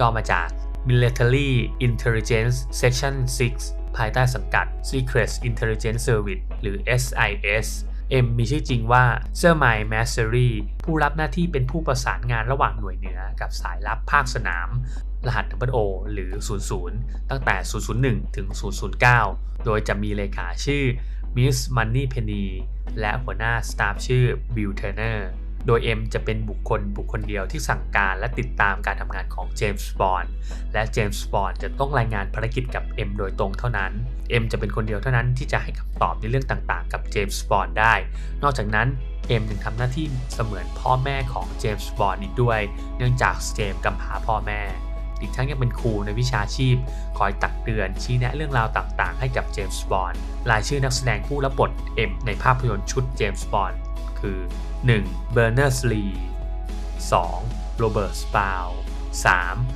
ย่อมาจาก Military Intelligence Section 6 ภายใต้สังกัด Secret Intelligence Service หรือ SIS เอ็มมีชื่อจริงว่าเซอร์ไมล์แมสเซอรีผู้รับหน้าที่เป็นผู้ประสานงานระหว่างหน่วยเหนือกับสายลับภาคสนาม รหัส O หรือ 00 ตั้งแต่ 001 ถึง 009 โดยจะมีเลขาชื่อ Miss Money Penny และหัวหน้าสตาฟชื่อ Bill Turner โดย M จะเป็นบุคคลบุคคลเดียวที่สั่งการและติดตามการทำงานของเจมส์บอนด์และเจมส์บอนด์จะต้องรายงานภารกิจกับ M โดยตรงเท่านั้น M จะเป็นคนเดียวเท่านั้นที่จะให้คำตอบในเรื่องต่างๆ กับเจมส์บอนด์ได้ นอกจากนั้น M ยังทำหน้าที่เสมือนพ่อแม่ของเจมส์บอนด์อีกด้วย เนื่องจากเจมส์กำพร้าพ่อแม่ อีกทั้งยังเป็นครูในวิชาชีพ คอยตักเตือนชี้แนะเรื่องราวต่างๆ ให้กับเจมส์บอนด์รายชื่อนักแสดงผู้รับบทเอ็มในภาพยนตร์ชุดเจมส์บอนด์คือ 1. เบอร์เนอร์สลี 2. โรเบิร์ตสปาว 3.